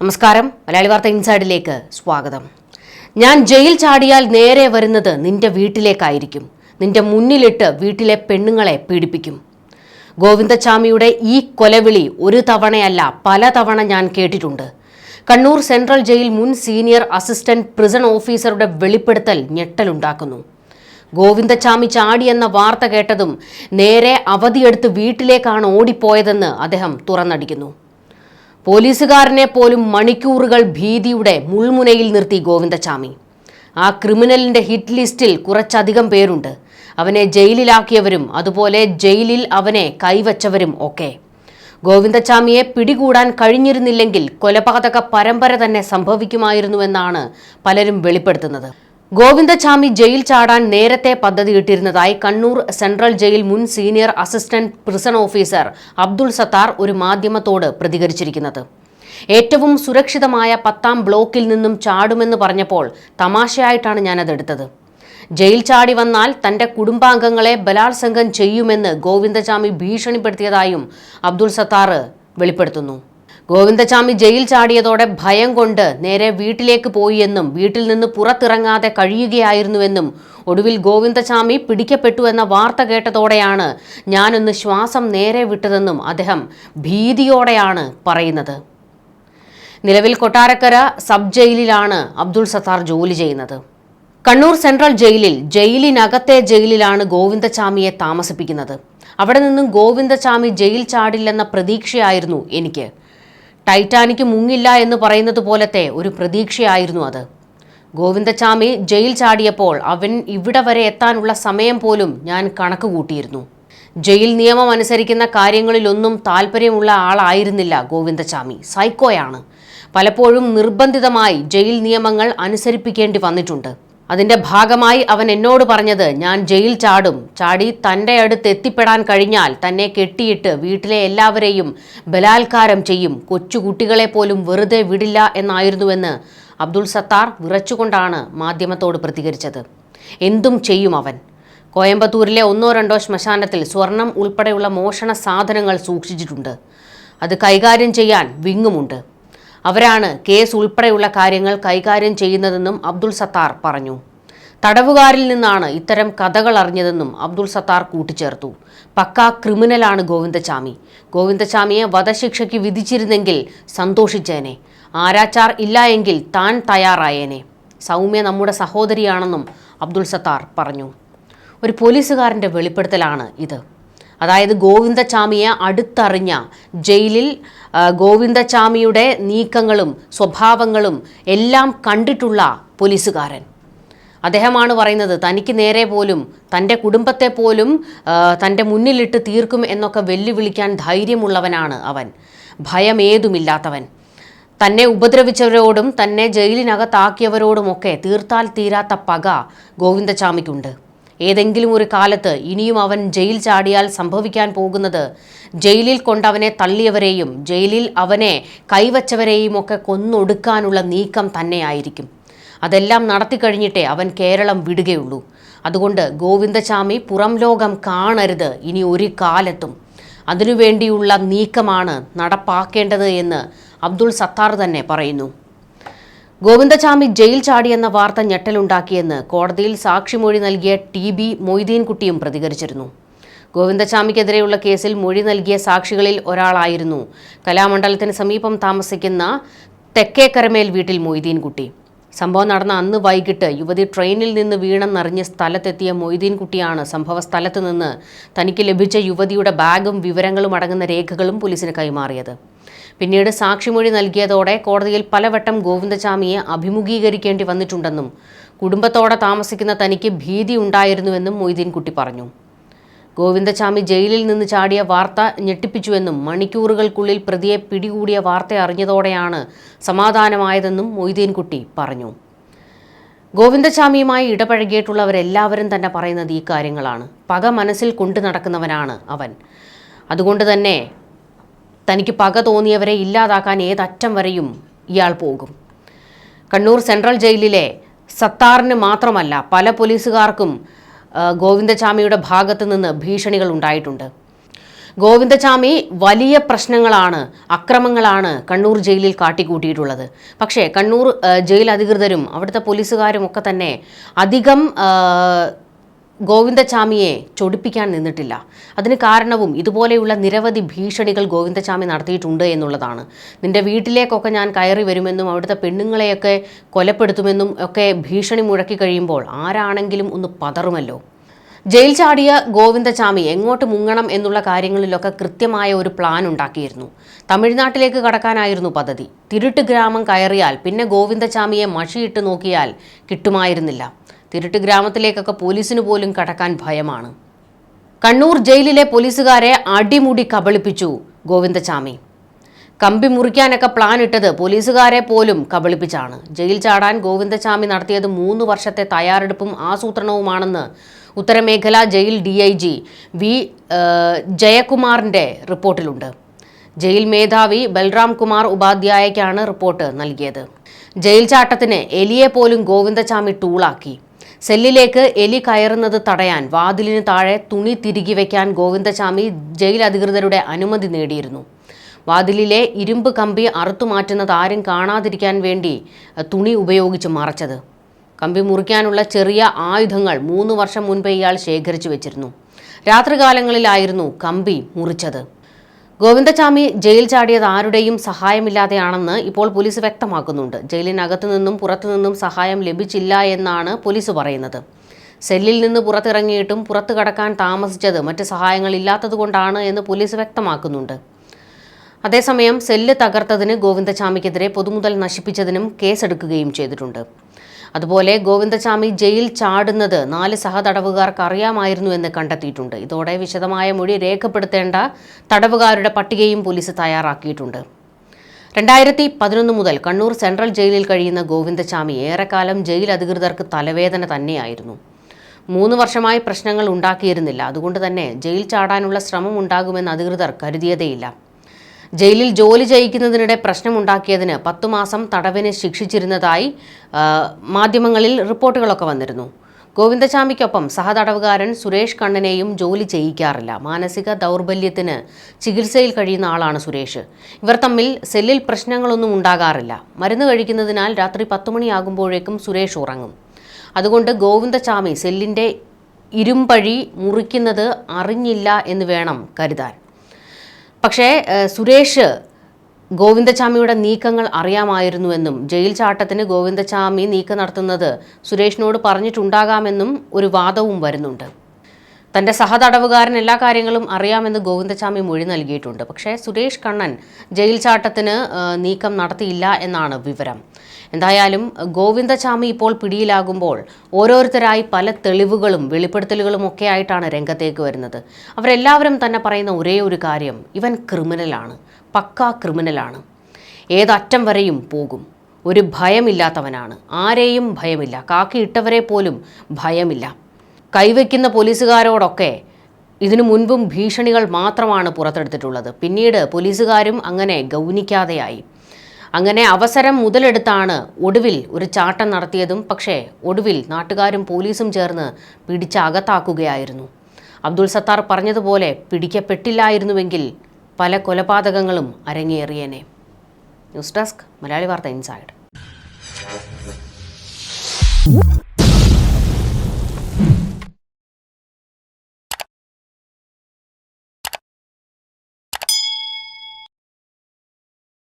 നമസ്കാരം. മലയാളി വാർത്ത ഇൻസൈഡിലേക്ക് സ്വാഗതം. ഞാൻ ജയിൽ ചാടിയാൽ നേരെ വരുന്നത് നിന്റെ വീട്ടിലേക്കായിരിക്കും. നിന്റെ മുന്നിലിട്ട് വീട്ടിലെ പെണ്ണുങ്ങളെ പീഡിപ്പിക്കും. ഗോവിന്ദച്ചാമിയുടെ ഈ കൊലവിളി ഒരു തവണയല്ല പല തവണ ഞാൻ കേട്ടിട്ടുണ്ട്. കണ്ണൂർ സെൻട്രൽ ജയിൽ മുൻ സീനിയർ അസിസ്റ്റന്റ് പ്രിസൺ ഓഫീസറുടെ വെളിപ്പെടുത്തൽ ഞെട്ടലുണ്ടാക്കുന്നു. ഗോവിന്ദച്ചാമി ചാടിയെന്ന വാർത്ത കേട്ടതും നേരെ അവധിയെടുത്ത് വീട്ടിലേക്കാണ് ഓടിപ്പോയതെന്ന് അദ്ദേഹം തുറന്നടിക്കുന്നു. പോലീസുകാരനെ പോലും മണിക്കൂറുകൾ ഭീതിയുടെ മുൾമുനയിൽ നിർത്തി ഗോവിന്ദചാമി ആ ക്രിമിനലിന്റെ ഹിറ്റ് ലിസ്റ്റിൽ കുറച്ചധികം പേരുണ്ട്. അവനെ ജയിലിലാക്കിയവരും അതുപോലെ ജയിലിൽ അവനെ കൈവച്ചവരും ഒക്കെ. ഗോവിന്ദചാമിയെ പിടികൂടാൻ കഴിഞ്ഞിരുന്നില്ലെങ്കിൽ കൊലപാതക പരമ്പര തന്നെ സംഭവിക്കുമായിരുന്നുവെന്നാണ് പലരും വെളിപ്പെടുത്തുന്നത്. ഗോവിന്ദച്ചാമി ജയിൽ ചാടാൻ നേരത്തെ പദ്ധതിയിട്ടിരുന്നതായി കണ്ണൂർ സെൻട്രൽ ജയിൽ മുൻ senior assistant prison officer Abdul Sathar ഒരു മാധ്യമത്തോട് പ്രതികരിച്ചിരിക്കുന്നത്. ഏറ്റവും സുരക്ഷിതമായ പത്താം ബ്ലോക്കിൽ നിന്നും ചാടുമെന്ന് പറഞ്ഞപ്പോൾ തമാശയായിട്ടാണ് ഞാനതെടുത്തത്. ജയിൽ ചാടി വന്നാൽ തന്റെ കുടുംബാംഗങ്ങളെ ബലാത്സംഗം ചെയ്യുമെന്ന് ഗോവിന്ദചാമി ഭീഷണിപ്പെടുത്തിയതായും അബ്ദുൾ സത്താർ വെളിപ്പെടുത്തുന്നു. ഗോവിന്ദചാമി ജയിൽ ചാടിയതോടെ ഭയം കൊണ്ട് നേരെ വീട്ടിലേക്ക് പോയിയെന്നും വീട്ടിൽ നിന്ന് പുറത്തിറങ്ങാതെ കഴിയുകയായിരുന്നുവെന്നും ഒടുവിൽ ഗോവിന്ദചാമി പിടിക്കപ്പെട്ടു എന്ന വാർത്ത കേട്ടതോടെയാണ് ഞാനൊന്ന് ശ്വാസം നേരെ വിട്ടതെന്നും അദ്ദേഹം ഭീതിയോടെയാണ് പറയുന്നത്. നിലവിൽ കൊട്ടാരക്കര സബ് ജയിലിലാണ് അബ്ദുൾ സത്താർ ജോലി ചെയ്യുന്നത്. കണ്ണൂർ സെൻട്രൽ ജയിലിൽ ജയിലിനകത്തെ ജയിലിലാണ് ഗോവിന്ദചാമിയെ താമസിപ്പിക്കുന്നത്. അവിടെ നിന്നും ഗോവിന്ദചാമി ജയിൽ ചാടില്ലെന്ന പ്രതീക്ഷയായിരുന്നു എനിക്ക്. ടൈറ്റാനിക് മുങ്ങില്ല എന്ന് പറയുന്നത് പോലത്തെ ഒരു പ്രതീക്ഷയായിരുന്നു അത്. ഗോവിന്ദച്ചാമി ജയിൽ ചാടിയപ്പോൾ അവൻ ഇവിടെ വരെ എത്താനുള്ള സമയം പോലും ഞാൻ കണക്ക് കൂട്ടിയിരുന്നു. ജയിൽ നിയമം അനുസരിക്കുന്ന കാര്യങ്ങളിലൊന്നും താല്പര്യമുള്ള ആളായിരുന്നില്ല ഗോവിന്ദച്ചാമി. സൈക്കോയാണ്. പലപ്പോഴും നിർബന്ധിതമായി ജയിൽ നിയമങ്ങൾ അനുസരിപ്പിക്കേണ്ടി വന്നിട്ടുണ്ട്. അതിന്റെ ഭാഗമായി അവൻ എന്നോട് പറഞ്ഞത് ഞാൻ ജയിൽ ചാടും. ചാടി തന്റെ അടുത്ത് എത്തിപ്പെടാൻ കഴിഞ്ഞാൽ തന്നെ കെട്ടിയിട്ട് വീട്ടിലെ എല്ലാവരെയും ബലാത്കാരം ചെയ്യും. കൊച്ചുകുട്ടികളെ പോലും വെറുതെ വിടില്ല എന്നായിരുന്നുവെന്ന് അബ്ദുൾ സത്താർ വിറച്ചുകൊണ്ടാണ് മാധ്യമത്തോട് പ്രതികരിച്ചത്. എന്തും ചെയ്യും അവൻ. കോയമ്പത്തൂരിലെ ഒന്നോ രണ്ടോ ശ്മശാനത്തിൽ സ്വർണം ഉൾപ്പെടെയുള്ള മോഷണ സാധനങ്ങൾ സൂക്ഷിച്ചിട്ടുണ്ട്. അത് കൈകാര്യം ചെയ്യാൻ വിങ്ങുമുണ്ട്. അവരാണ് കേസ് ഉൾപ്പെടെയുള്ള കാര്യങ്ങൾ കൈകാര്യം ചെയ്യുന്നതെന്നും അബ്ദുൾ സത്താർ പറഞ്ഞു. തടവുകാരിൽ നിന്നാണ് ഇത്തരം കഥകൾ അറിഞ്ഞതെന്നും അബ്ദുൾ സത്താർ കൂട്ടിച്ചേർത്തു. പക്കാ ക്രിമിനലാണ് ഗോവിന്ദചാമി. ഗോവിന്ദചാമിയെ വധശിക്ഷയ്ക്ക് വിധിച്ചിരുന്നെങ്കിൽ സന്തോഷിച്ചേനെ. ആരാച്ചാർ ഇല്ല എങ്കിൽ താൻ തയ്യാറായേനെ. സൗമ്യ നമ്മുടെ സഹോദരിയാണെന്നും അബ്ദുൾ സത്താർ പറഞ്ഞു. ഒരു പോലീസുകാരന്റെ വെളിപ്പെടുത്തലാണ് ഇത്. അതായത് ഗോവിന്ദചാമിയെ അടുത്തറിഞ്ഞ ജയിലിൽ ഗോവിന്ദചാമിയുടെ നീക്കങ്ങളും സ്വഭാവങ്ങളും എല്ലാം കണ്ടിട്ടുള്ള പോലീസുകാരൻ. അദ്ദേഹമാണ് പറയുന്നത് തനിക്ക് നേരെ പോലും തന്റെ കുടുംബത്തെ പോലും തന്റെ മുന്നിലിട്ട് തീർക്കും എന്നൊക്കെ വെല്ലുവിളിക്കാൻ ധൈര്യമുള്ളവനാണ് അവൻ. ഭയമേതുമില്ലാത്തവൻ. തന്നെ ഉപദ്രവിച്ചവരോടും തന്നെ ജയിലിനകത്താക്കിയവരോടുമൊക്കെ തീർത്താൽ തീരാത്ത പക ഗോവിന്ദചാമിക്കുണ്ട് ഏതെങ്കിലും ഒരു കാലത്ത് ഇനിയും അവൻ ജയിൽ ചാടിയാൽ സംഭവിക്കാൻ പോകുന്നത് ജയിലിൽ കൊണ്ടവനെ തള്ളിയവരെയും ജയിലിൽ അവനെ കൈവച്ചവരെയും ഒക്കെ കൊന്നൊടുക്കാനുള്ള നീക്കം തന്നെയായിരിക്കും. അതെല്ലാം നടത്തിക്കഴിഞ്ഞിട്ടേ അവൻ കേരളം വിടുകയുള്ളൂ. അതുകൊണ്ട് ഗോവിന്ദചാമി പുറം ലോകം കാണരുത് ഇനി ഒരു കാലത്തും. അതിനുവേണ്ടിയുള്ള നീക്കമാണ് നടപ്പാക്കേണ്ടത് എന്ന് അബ്ദുൾ സത്താർ തന്നെ പറയുന്നു. ഗോവിന്ദചാമി ജയിൽ ചാടിയെന്ന വാർത്ത ഞെട്ടലുണ്ടാക്കിയെന്ന് കോടതിയിൽ സാക്ഷിമൊഴി നൽകിയ ടി ബി മൊയ്തീൻകുട്ടിയും പ്രതികരിച്ചിരുന്നു. ഗോവിന്ദചാമിക്കെതിരെയുള്ള കേസിൽ മൊഴി നൽകിയ സാക്ഷികളിൽ ഒരാളായിരുന്നു. കലാമണ്ഡലത്തിന് സമീപം താമസിക്കുന്ന തെക്കേക്കരമേൽ വീട്ടിൽ മൊയ്തീൻകുട്ടി. സംഭവം നടന്ന അന്ന് വൈകിട്ട് യുവതി ട്രെയിനിൽ നിന്ന് വീണെന്നറിഞ്ഞ് സ്ഥലത്തെത്തിയ മൊയ്തീൻകുട്ടിയാണ് സംഭവ സ്ഥലത്ത് നിന്ന് തനിക്ക് ലഭിച്ച യുവതിയുടെ ബാഗും വിവരങ്ങളും അടങ്ങുന്ന രേഖകളും പോലീസിന് കൈമാറിയത്. പിന്നീട് സാക്ഷിമൊഴി നൽകിയതോടെ കോടതിയിൽ പലവട്ടം ഗോവിന്ദചാമിയെ അഭിമുഖീകരിക്കേണ്ടി വന്നിട്ടുണ്ടെന്നും കുടുംബത്തോടെ താമസിക്കുന്ന തനിക്ക് ഭീതി ഉണ്ടായിരുന്നുവെന്നും മൊയ്തീൻകുട്ടി പറഞ്ഞു. ഗോവിന്ദചാമി ജയിലിൽ നിന്ന് ചാടിയ വാർത്ത ഞെട്ടിപ്പിച്ചുവെന്നും മണിക്കൂറുകൾക്കുള്ളിൽ പ്രതിയെ പിടികൂടിയ വാർത്ത അറിഞ്ഞതോടെയാണ് സമാധാനമായതെന്നും മൊയ്തീൻകുട്ടി പറഞ്ഞു. ഗോവിന്ദചാമിയുമായി ഇടപഴകിയിട്ടുള്ളവരെല്ലാവരും തന്നെ പറയുന്നത് ഈ കാര്യങ്ങളാണ്. പക മനസ്സിൽ കൊണ്ടു നടക്കുന്നവനാണ് അവൻ. അതുകൊണ്ട് തന്നെ തനിക്ക് പക തോന്നിയവരെ ഇല്ലാതാക്കാൻ ഏതറ്റം വരെയും ഇയാൾ പോകും. കണ്ണൂർ സെൻട്രൽ ജയിലിലെ സത്താറിന് മാത്രമല്ല പല പോലീസുകാർക്കും ഗോവിന്ദചാമിയുടെ ഭാഗത്ത് നിന്ന് ഭീഷണികൾ ഉണ്ടായിട്ടുണ്ട്. ഗോവിന്ദചാമി വലിയ പ്രശ്നങ്ങളാണ് അക്രമങ്ങളാണ് കണ്ണൂർ ജയിലിൽ കാട്ടിക്കൂട്ടിയിട്ടുള്ളത്. പക്ഷേ കണ്ണൂർ ജയിൽ അധികൃതരും അവിടുത്തെ പോലീസുകാരും ഒക്കെ തന്നെ അധികം ഗോവിന്ദചാമിയെ ചൊടിപ്പിക്കാൻ നിന്നിട്ടില്ല. അതിന് കാരണവും ഇതുപോലെയുള്ള നിരവധി ഭീഷണികൾ ഗോവിന്ദചാമി നടത്തിയിട്ടുണ്ട് എന്നുള്ളതാണ്. നിന്റെ വീട്ടിലേക്കൊക്കെ ഞാൻ കയറി വരുമെന്നും അവിടുത്തെ പെണ്ണുങ്ങളെയൊക്കെ കൊലപ്പെടുത്തുമെന്നും ഒക്കെ ഭീഷണി മുഴക്കി കഴിയുമ്പോൾ ആരാണെങ്കിലും ഒന്ന് പതറുമല്ലോ. ജയിൽ ചാടിയ ഗോവിന്ദചാമി എങ്ങോട്ട് മുങ്ങണം എന്നുള്ള കാര്യങ്ങളിലൊക്കെ കൃത്യമായ ഒരു പ്ലാൻ ഉണ്ടാക്കിയിരുന്നു. തമിഴ്നാട്ടിലേക്ക് കടക്കാനായിരുന്നു പദ്ധതി. തിരുട്ട് ഗ്രാമം കയറിയാൽ പിന്നെ ഗോവിന്ദചാമിയെ മഷിയിട്ട് നോക്കിയാൽ കിട്ടുമായിരുന്നില്ല. തിരുട്ട് ഗ്രാമത്തിലേക്കൊക്കെ പോലീസിന് പോലും കടക്കാൻ ഭയമാണ്. കണ്ണൂർ ജയിലിലെ പോലീസുകാരെ അടിമുടി കബളിപ്പിച്ചു ഗോവിന്ദചാമി. കമ്പി മുറിക്കാനൊക്കെ പ്ലാൻ ഇട്ടത് പോലീസുകാരെ പോലും കബളിപ്പിച്ചാണ്. ജയിൽ ചാടാൻ ഗോവിന്ദചാമി നടത്തിയത് മൂന്ന് വർഷത്തെ തയ്യാറെടുപ്പും ആസൂത്രണവുമാണെന്ന് ഉത്തരമേഖല jail D I G V ജയകുമാറിന്റെ റിപ്പോർട്ടിലുണ്ട്. ജയിൽ മേധാവി ബൽറാം കുമാർ ഉപാധ്യായയ്ക്കാണ് റിപ്പോർട്ട് നൽകിയത്. ജയിൽ ചാട്ടത്തിന് എലിയെ പോലും ഗോവിന്ദചാമി ടൂളാക്കി സെല്ലിലേക്ക് എലി കയറുന്നത് തടയാൻ വാതിലിന് താഴെ തുണി തിരികെ വയ്ക്കാൻ ഗോവിന്ദചാമി ജയിൽ അധികൃതരുടെ അനുമതി നേടിയിരുന്നു. വാതിലിലെ ഇരുമ്പ് കമ്പി അറുത്തുമാറ്റുന്നത് ആരും കാണാതിരിക്കാൻ വേണ്ടി തുണി ഉപയോഗിച്ച് മറച്ചത്. കമ്പി മുറിക്കാനുള്ള ചെറിയ ആയുധങ്ങൾ മൂന്ന് വർഷം മുൻപ് ഇയാൾ ശേഖരിച്ചു വെച്ചിരുന്നു. രാത്രികാലങ്ങളിലായിരുന്നു കമ്പി മുറിച്ചത്. ഗോവിന്ദചാമി ജയിൽ ചാടിയത് ആരുടെയും സഹായമില്ലാതെയാണെന്ന് ഇപ്പോൾ പോലീസ് വ്യക്തമാക്കുന്നുണ്ട്. ജയിലിനകത്തു നിന്നും പുറത്തു നിന്നും സഹായം ലഭിച്ചില്ല എന്നാണ് പോലീസ് പറയുന്നത്. സെല്ലിൽ നിന്ന് പുറത്തിറങ്ങിയിട്ടും പുറത്തു കടക്കാൻ താമസിച്ചത് മറ്റ് സഹായങ്ങൾ സഹായങ്ങളില്ലാത്തതുകൊണ്ടാണ് എന്ന് പോലീസ് വ്യക്തമാക്കുന്നുണ്ട്. അതേസമയം സെല്ല് തകർത്തതിന് ഗോവിന്ദചാമിക്കെതിരെ പൊതുമുതൽ നശിപ്പിച്ചതിനും കേസെടുക്കുകയും ചെയ്തിട്ടുണ്ട്. അതുപോലെ ഗോവിന്ദചാമി ജയിൽ ചാടുന്നത് നാല് സഹതടവുകാർക്ക് അറിയാമായിരുന്നു എന്ന് കണ്ടെത്തിയിട്ടുണ്ട്. ഇതോടെ വിശദമായ മൊഴി രേഖപ്പെടുത്തേണ്ട തടവുകാരുടെ പട്ടികയും പോലീസ് തയ്യാറാക്കിയിട്ടുണ്ട്. രണ്ടായിരത്തി പതിനൊന്ന് മുതൽ കണ്ണൂർ സെൻട്രൽ ജയിലിൽ കഴിയുന്ന ഗോവിന്ദചാമി ഏറെക്കാലം ജയിൽ അധികൃതർക്ക് തലവേദന തന്നെയായിരുന്നു. മൂന്ന് വർഷമായി പ്രശ്നങ്ങൾ ഉണ്ടാക്കിയിരുന്നില്ല. അതുകൊണ്ട് തന്നെ ജയിൽ ചാടാനുള്ള ശ്രമം ഉണ്ടാകുമെന്ന് അധികൃതർ കരുതിയതേയില്ല. ജയിലിൽ ജോലി ചെയ്യിക്കുന്നതിനിടെ പ്രശ്നമുണ്ടാക്കിയതിന് പത്തു മാസം തടവിന് ശിക്ഷിച്ചിരുന്നതായി മാധ്യമങ്ങളിൽ റിപ്പോർട്ടുകളൊക്കെ വന്നിരുന്നു. ഗോവിന്ദചാമിക്കൊപ്പം സഹതടവുകാരൻ സുരേഷ് കണ്ണനെയും ജോലി ചെയ്യിക്കാറില്ല. മാനസിക ദൗർബല്യത്തിന് ചികിത്സയിൽ കഴിയുന്ന ആളാണ് സുരേഷ്. ഇവർ തമ്മിൽ സെല്ലിൽ പ്രശ്നങ്ങളൊന്നും ഉണ്ടാകാറില്ല. മരുന്ന് കഴിക്കുന്നതിനാൽ രാത്രി പത്തുമണിയാകുമ്പോഴേക്കും സുരേഷ് ഉറങ്ങും. അതുകൊണ്ട് ഗോവിന്ദചാമി സെല്ലിന്റെ ഇരുമ്പഴി മുറിക്കുന്നത് അറിഞ്ഞില്ല എന്ന് വേണം കരുതാൻ. പക്ഷേ സുരേഷ് ഗോവിന്ദചാമിയുടെ നീക്കങ്ങൾ അറിയാമായിരുന്നുവെന്നും ജയിൽ ചാട്ടത്തിന് ഗോവിന്ദചാമി നീക്കം നടത്തുന്നത് സുരേഷിനോട് പറഞ്ഞിട്ടുണ്ടാകാമെന്നും ഒരു വാദവും വരുന്നുണ്ട്. തന്റെ സഹതടവുകാരൻ എല്ലാ കാര്യങ്ങളും അറിയാമെന്ന് ഗോവിന്ദചാമി മൊഴി നൽകിയിട്ടുണ്ട്. പക്ഷേ സുരേഷ് കണ്ണൻ ജയിൽ ചാട്ടത്തിന് നീക്കം നടത്തിയില്ല എന്നാണ് വിവരം. എന്തായാലും ഗോവിന്ദചാമി ഇപ്പോൾ പിടിയിലാകുമ്പോൾ ഓരോരുത്തരായി പല തെളിവുകളും വെളിപ്പെടുത്തലുകളും ഒക്കെ ആയിട്ടാണ് രംഗത്തേക്ക് വരുന്നത്. അവരെല്ലാവരും തന്നെ പറയുന്ന ഒരേ ഒരു കാര്യം ഇവൻ ക്രിമിനലാണ് പക്കാ ക്രിമിനലാണ്. ഏതറ്റം വരെയും പോകും. ഒരു ഭയമില്ലാത്തവനാണ്. ആരെയും ഭയമില്ല. കാക്കിയിട്ടവരെ പോലും ഭയമില്ല. കൈവയ്ക്കുന്ന പോലീസുകാരോടൊക്കെ ഇതിനു മുൻപും ഭീഷണികൾ മാത്രമാണ് പുറത്തെടുത്തിട്ടുള്ളത്. പിന്നീട് പോലീസുകാരും അങ്ങനെ ഗൗനിക്കാതെയായി. അങ്ങനെ അവസരം മുതലെടുത്താണ് ഒടുവിൽ ഒരു ചാട്ടം നടത്തിയതും പക്ഷേ ഒടുവിൽ നാട്ടുകാരും പോലീസും ചേർന്ന് പിടിച്ച് അകത്താക്കുകയായിരുന്നു. അബ്ദുൾ സത്താർ പറഞ്ഞതുപോലെ പിടിക്കപ്പെട്ടില്ലായിരുന്നുവെങ്കിൽ പല കൊലപാതകങ്ങളും അരങ്ങേറിയേനെ. News desk Malayali Vartha inside.